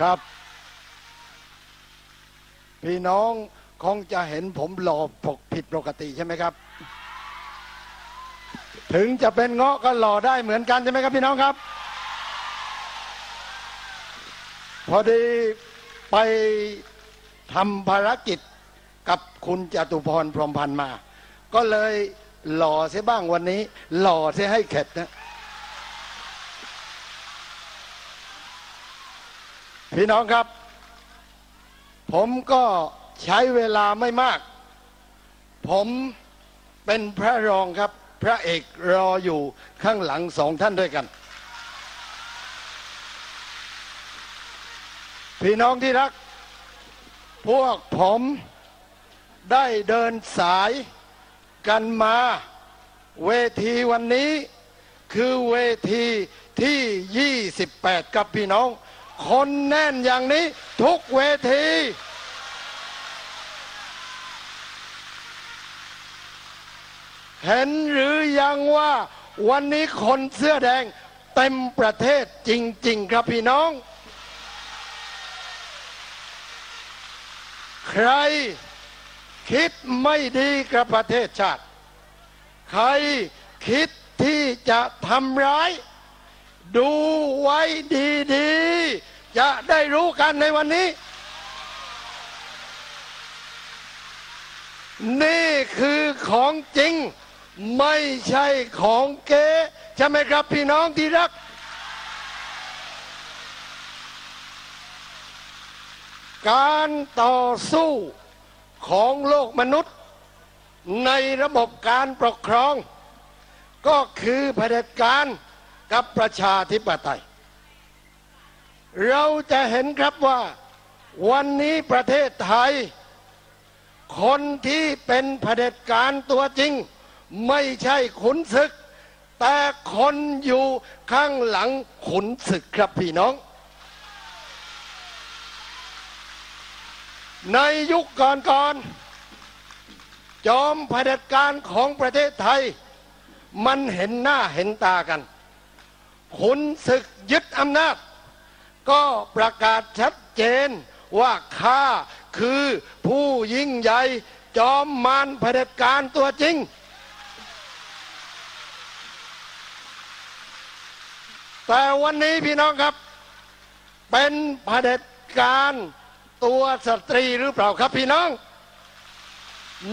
ครับ พี่น้องคงจะเห็นผมหล่อปกผิดปกติใช่ไหมครับ ถึงจะเป็นเงาะก็หล่อได้เหมือนกันใช่ไหมครับพี่น้องครับ พอดีไปทำภารกิจกับคุณจตุพรพรหมพันธ์มา ก็เลยหล่อเสียบ้างวันนี้ หล่อเสียให้เข็ดนะ พี่น้องครับ ผมก็ใช้เวลาไม่มาก ผมเป็นพระรองครับ พระเอกรออยู่ข้างหลังสองท่านด้วยกัน พี่น้องที่รัก พวกผมได้เดินสายกันมาเวทีวันนี้คือเวทีที่ 28 กับพี่น้อง คนแน่นอย่างนี้ทุกเวที เห็นหรือยังว่าวันนี้คนเสื้อแดงเต็มประเทศจริง ๆ ครับพี่น้อง ใครคิดไม่ดีกับประเทศชาติ ใครคิดที่จะทำร้าย ดูไว้ดีๆ จะได้รู้กันในวันนี้ นี่คือของจริง ไม่ใช่ของเก๊ใช่ไหมครับพี่น้องที่รัก การต่อสู้ของโลกมนุษย์ ในระบบการปกครอง ก็คือเผด็จการ กับประชาธิปไตย เราจะเห็นครับว่าวันนี้ประเทศไทย คนที่เป็นเผด็จการตัวจริง ไม่ใช่ขุนศึก แต่คนอยู่ข้างหลังขุนศึกครับพี่น้อง ในยุคก่อนๆจอมเผด็จการของประเทศไทย มันเห็นหน้าเห็นตากัน ขุนศึกยึดอำนาจ ก็ประกาศชัดเจนว่าข้าคือผู้ยิ่งใหญ่จอมมารเผด็จการตัวจริง แต่วันนี้พี่น้องครับ เป็นเผด็จการตัวสตรีหรือเปล่าครับพี่น้อง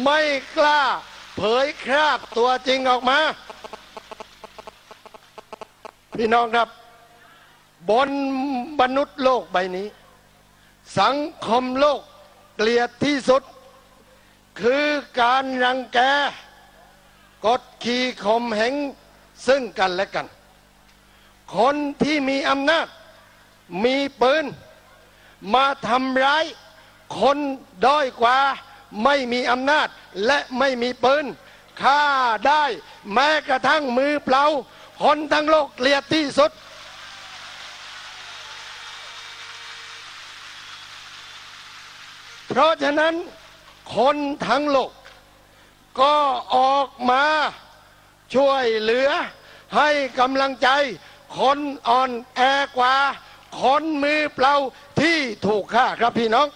ไม่กล้าเผยคราบตัวจริงออกมา พี่น้องครับ บนมนุษย์โลกใบนี้ สังคมโลกเกลียดที่สุด คือการรังแก กดขี่ข่มเหงซึ่งกันและกัน คนที่มีอำนาจ มีปืน มาทำร้าย คนด้อยกว่าไม่มีอำนาจและไม่มีปืน ฆ่าได้ แม้กระทั่งมือเปล่า คนทั้งโลกเกลียดที่สุด เพราะฉะนั้นคนทั้งโลก ก็ออกมาช่วยเหลือ ให้กำลังใจ คนอ่อนแอกว่า คนมือเปล่าที่ถูกฆ่าครับพี่น้อง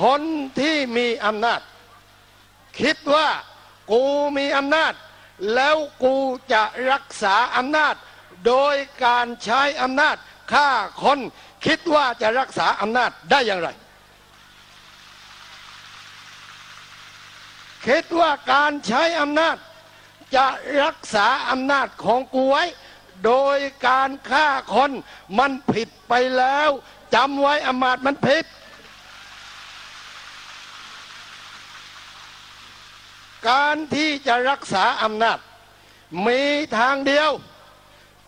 คนที่มีอำนาจ คิดว่ากูมีอำนาจ แล้วกูจะรักษาอำนาจ โดยการใช้อำนาจฆ่าคนคิดว่าจะรักษาอำนาจได้อย่างไร คิดว่าการใช้อำนาจ จะรักษาอำนาจของกูไว้ โดยการฆ่าคนมันผิดไปแล้วจำไว้อำนาจมันผิด การที่จะรักษาอำนาจ มีทางเดียว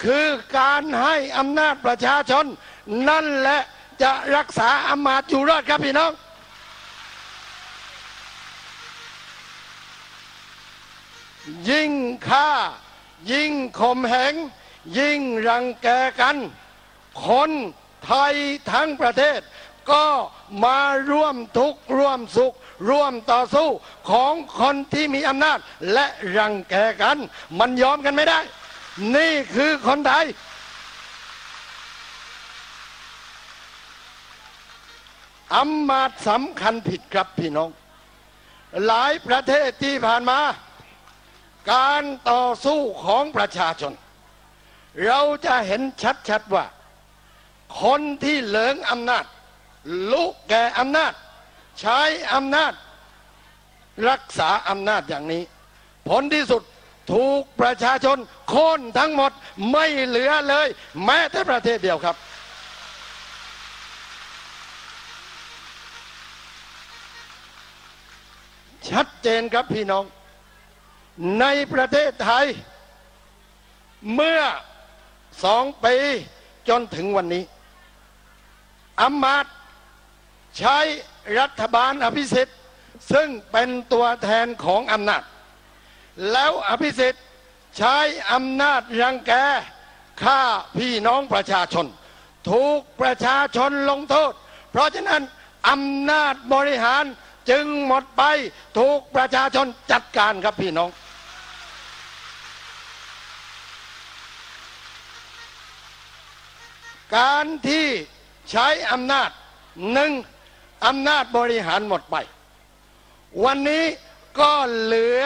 คือการให้อำนาจประชาชน นั่นแหละจะรักษาอำนาจอยู่รอดครับพี่น้อง ยิ่งฆ่า ยิ่งข่มเหงยิ่งรังแกกัน คนไทยทั้งประเทศ ก็มาร่วมทุกข์ร่วมสุข ร่วมต่อสู้ของคนที่มีอำนาจ และรังแกกัน มันยอมกันไม่ได้ นี่คือคนไทย อำมาตย์สำคัญผิดครับพี่น้อง หลายประเทศที่ผ่านมา การต่อสู้ของประชาชน เราจะเห็นชัดๆว่า คนที่เหลิงอำนาจ ลุกแก่อำนาจ ใช้อำนาจ รักษาอำนาจอย่างนี้ ผลที่สุดถูกประชาชนโค่นทั้งหมดไม่เหลือเลย แม้แต่ประเทศเดียวครับ ชัดเจนครับพี่น้อง ในประเทศไทย เมื่อสองปีจนถึงวันนี้อำมาตย์ ใช้รัฐบาลอภิสิทธิ์ซึ่งเป็นตัวแทนของอำนาจ แล้วอภิสิทธิ์ใช้อำนาจรังแกฆ่าพี่น้องประชาชน ถูกประชาชนลงโทษ เพราะฉะนั้นอำนาจบริหารจึงหมดไปถูกประชาชนจัดการครับพี่น้อง การที่ใช้อำนาจหนึ่ง อำนาจบริหารหมดไป วันนี้ก็เหลือ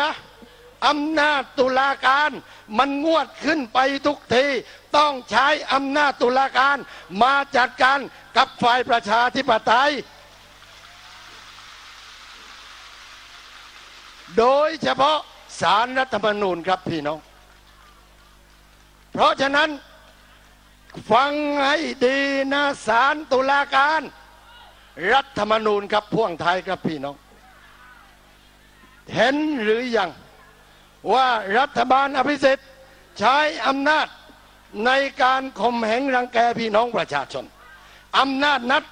อำนาจตุลาการ มันงวดขึ้นไปทุกที ต้องใช้อำนาจตุลาการ มาจัดการกับฝ่ายประชาธิปไตย โดยเฉพาะสารรัฐธรรมนูญครับพี่น้อง เพราะฉะนั้น ฟังให้ดีนะสารตุลาการ รัฐธรรมนูญครับพ่วงไทายครับพี่น้อง เห็นหรือยัง ว่ารัฐบาลอภิสิทธิ์ใช้อำนาจในการข่มเหงรังแกพี่น้องประชาชนอำนาจนัด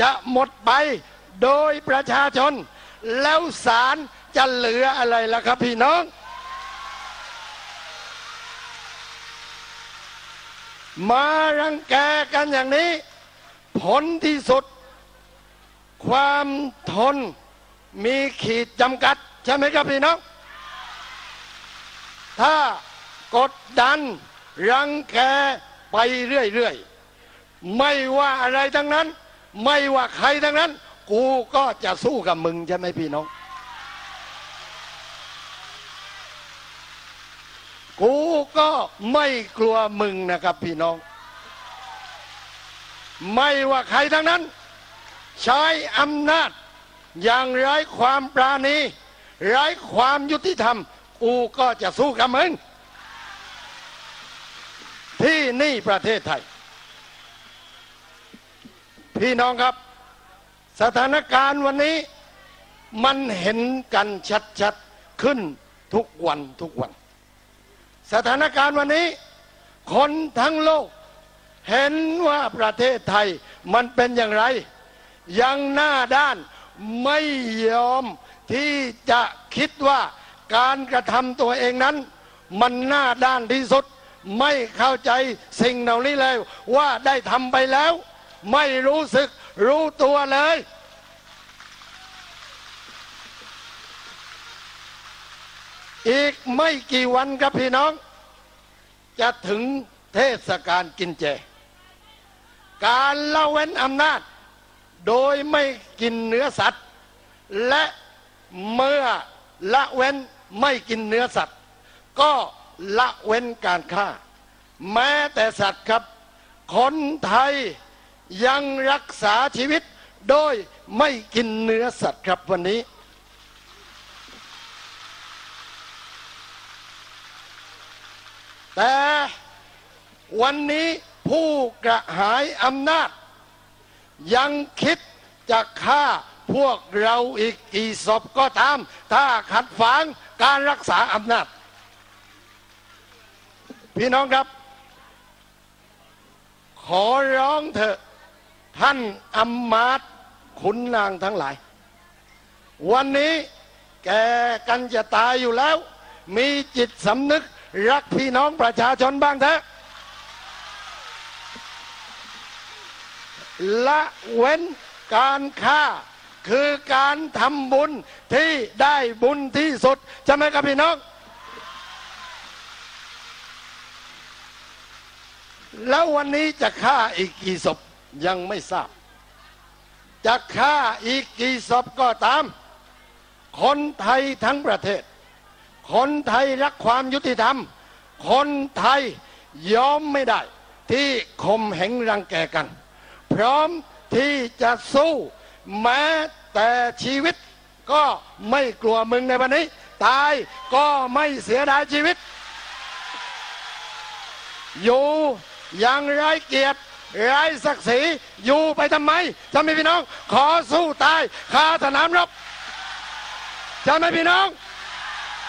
จะหมดไปโดยประชาชน แล้วศาลจะเหลืออะไรล่ะครับพี่น้อง มารังแกกันอย่างนี้ ผลที่สุด ความทนมีขีดจำกัด ใช่ไหมครับพี่น้อง ถ้ากดดันรังแกไปเรื่อยๆ ไม่ว่าอะไรทั้งนั้น ไม่ว่าใครทั้งนั้น กูก็จะสู้กับมึงใช่ไหมพี่น้อง กูก็ไม่กลัวมึงนะครับพี่น้อง ไม่ว่าใครทั้งนั้น ใช้อำนาจ อย่างไร้ความปราณีไร้ความยุติธรรม กูก็จะสู้กับมึง ที่นี่ประเทศไทย พี่น้องครับ สถานการณ์วันนี้มันเห็นกันชัดๆขึ้นทุกวันทุกวัน สถานการณ์วันนี้ คนทั้งโลก เห็นว่าประเทศไทยมันเป็นอย่างไร ยังหน้าด้านไม่ยอมที่จะคิดว่าการกระทำตัวเองนั้น มันหน้าด้านที่สุด ไม่เข้าใจสิ่งเหล่านี้เลยว่าได้ทำไปแล้ว ไม่รู้สึกรู้ตัวเลย อีกไม่กี่วันครับพี่น้อง จะถึงเทศกาลกินเจ การเละเว้นอำนาจ โดยไม่กินเนื้อสัตว์ และเมื่อละเว้นไม่กินเนื้อสัตว์ ก็ละเว้นการฆ่า แม้แต่สัตว์ครับ คนไทยยังรักษาชีวิต โดยไม่กินเนื้อสัตว์ครับวันนี้แต่วันนี้ผู้กระหายอำนาจ ยังคิดจะฆ่าพวกเราอีกกี่ศพก็ตาม ถ้าขัดฝังการรักษาอำนาจ พี่น้องครับ ขอร้องเถอะท่านอำมาตย์ขุนนางทั้งหลาย วันนี้แกกันจะตายอยู่แล้ว มีจิตสำนึกรักพี่น้องประชาชนบ้างเถอะ ละเว้นการฆ่า คือการทำบุญที่ได้บุญที่สุดใช่ไหมครับพี่น้อง แล้ววันนี้จะฆ่าอีกกี่ศพยังไม่ทราบ จะฆ่าอีกกี่ศพก็ตาม คนไทยทั้งประเทศ คนไทยรักความยุติธรรม คนไทยยอมไม่ได้ที่ข่มเหงรังแกกัน พร้อมที่จะสู้แม้แต่ชีวิต ก็ไม่กลัวมึงในวันนี้ ตายก็ไม่เสียดายชีวิต อยู่อย่างไร้เกียรติไร้ศักดิ์ศรีอยู่ไปทำไมทำไมพี่น้อง ขอสู้ตายคาสนามรบใช่ไหมพี่น้อง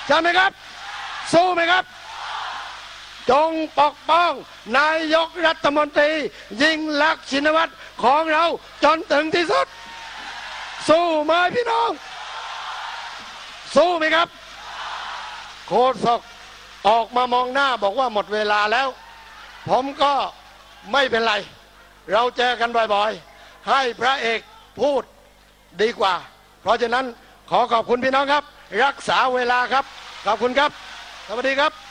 ใช่ไหมครับ สู้ไหมครับ จงปกป้องนายกรัฐมนตรี ยิ่งลักษณ์ชินวัตรของเราจนถึงที่สุด สู้ไหมพี่น้อง สู้ไหมครับ โคศกออกมามองหน้าบอกว่าหมดเวลาแล้ว ผมก็ไม่เป็นไร เราเจอกันบ่อยๆ ให้พระเอกพูดดีกว่า เพราะฉะนั้นขอขอบคุณพี่น้องครับ รักษาเวลาครับ ขอบคุณครับ สวัสดีครับ